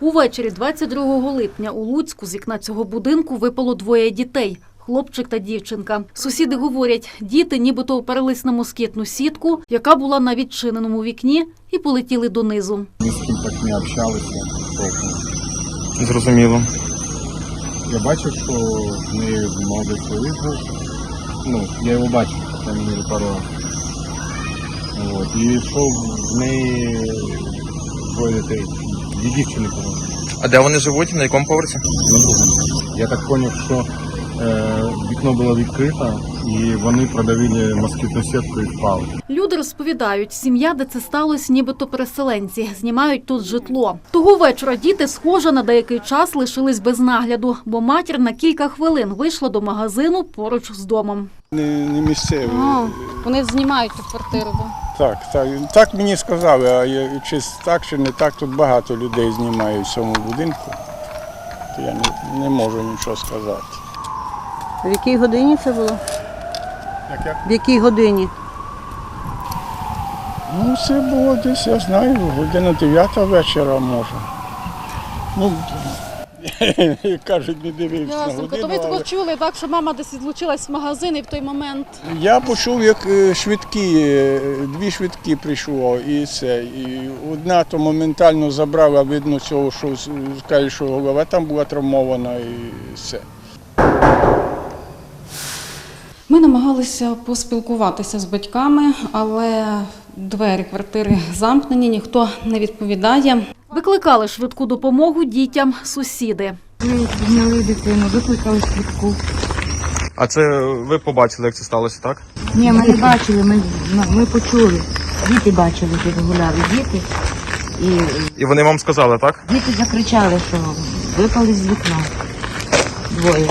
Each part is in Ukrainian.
Увечері 22 липня у Луцьку з вікна цього будинку випало двоє дітей. Хлопчик та дівчинка. Сусіди говорять, діти нібито оперлись на москітну сітку, яка була на відчиненому вікні, і полетіли донизу. Ні з ким так не общалися. Зрозуміло. Я бачив, що в неї молодий чоловік. Ну, я його бачив, крайней мере, пару. От. І йшов в неї двоє дітей. Дві дівчини було. А де вони живуть? На якому поверсі? На другому. Я так зрозумів, що е, вікно було відкрите, і вони продавили москітну сітку і впали. Люди розповідають, сім'я, де це сталося, нібито переселенці, знімають тут житло. Того вечора діти, схоже, на деякий час лишились без нагляду, бо матір на кілька хвилин вийшла до магазину поруч з домом. Не, не місцеві. вони знімають ту квартиру. Так, так. Так мені сказали, а чи так, чи не так, тут багато людей знімають в цьому будинку. То я не, не можу нічого сказати. В якій годині це було? Як, як? В якій годині? Ну, це було десь, я знаю, година 9 вечора може. Ну, кажуть, не дивився на Ясненько. годину. То ви але- чули, так, що мама десь відлучилась в магазин і в той момент. Я почув, як е, швидкі, е, дві швидкі прийшло, і це. І одна то моментально забрала, видно цього, що з- каже, що голова там була травмована і все. Ми намагалися поспілкуватися з батьками, але двері квартири замкнені, ніхто не відповідає. Викликали швидку допомогу дітям сусіди. Ми зняли дитину, викликали швидку. А це ви побачили, як це сталося, так? Ні, ми не бачили, ми, ну, ми почули. Діти бачили, тут гуляли діти. І І вони вам сказали, так? діти закричали, що випали з вікна. Двоє.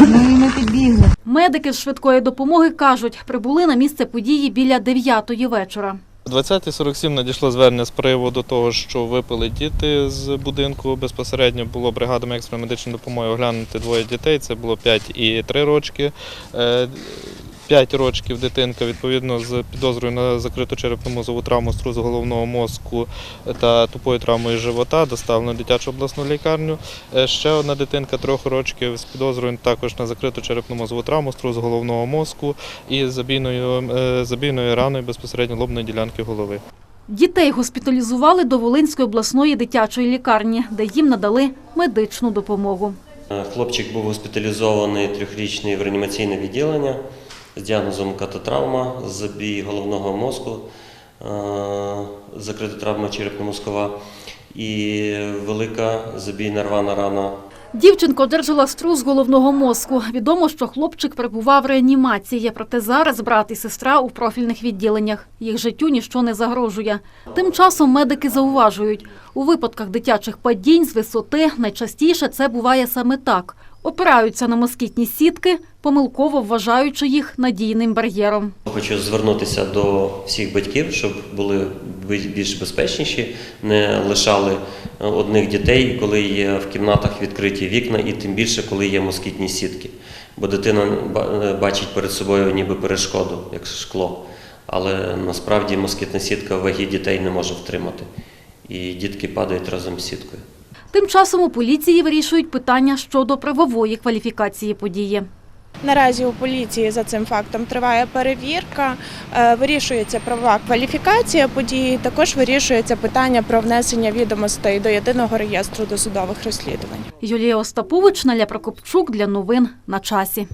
Ну і ми підбігли. Медики з швидкої допомоги кажуть, прибули на місце події біля 9 вечора. О 20.47 надійшло звернення з приводу того, що випили діти з будинку. Безпосередньо було бригадами екстреної медичної допомоги оглянути двоє дітей. Це було 5 і 3 рочки. 5 рочків дитинка відповідно з підозрою на закриту черепно мозову травму струзу головного мозку та тупою травмою живота доставлено в дитячу обласну лікарню. Е, Ще одна дитинка трьох рочків з підозрою також на закриту черепно мозову травму струзу головного мозку і забійною, е, забійною раною безпосередньо лобної ділянки голови. Дітей госпіталізували до Волинської обласної дитячої лікарні, де їм надали медичну допомогу. Е, Хлопчик був госпіталізований трьохрічний в реанімаційне відділення з діагнозом кататравма, забій головного мозку, е, закрита травма черепно-мозкова і велика забійна рвана рана Дівчинка одержала струс головного мозку. Відомо, що хлопчик перебував в реанімації, проте зараз брат і сестра у профільних відділеннях. Їх життю ніщо не загрожує. Тим часом медики зауважують, у випадках дитячих падінь з висоти найчастіше це буває саме так. Опираються на москітні сітки, помилково вважаючи їх надійним бар'єром. Хочу звернутися до всіх батьків, щоб були більш безпечніші, не лишали одних дітей, коли є в кімнатах відкриті вікна, і тим більше, коли є москітні сітки. Бо дитина бачить перед собою ніби перешкоду, як шкло. Але насправді москітна сітка ваги дітей не може втримати. І дітки падають разом з сіткою. Тим часом у поліції вирішують питання щодо правової кваліфікації події. Наразі у поліції за цим фактом триває перевірка, е, вирішується правова кваліфікація події. Також вирішується питання про внесення відомостей до єдиного реєстру досудових розслідувань. Юлія Остапович, Наля Прокопчук для новин на часі.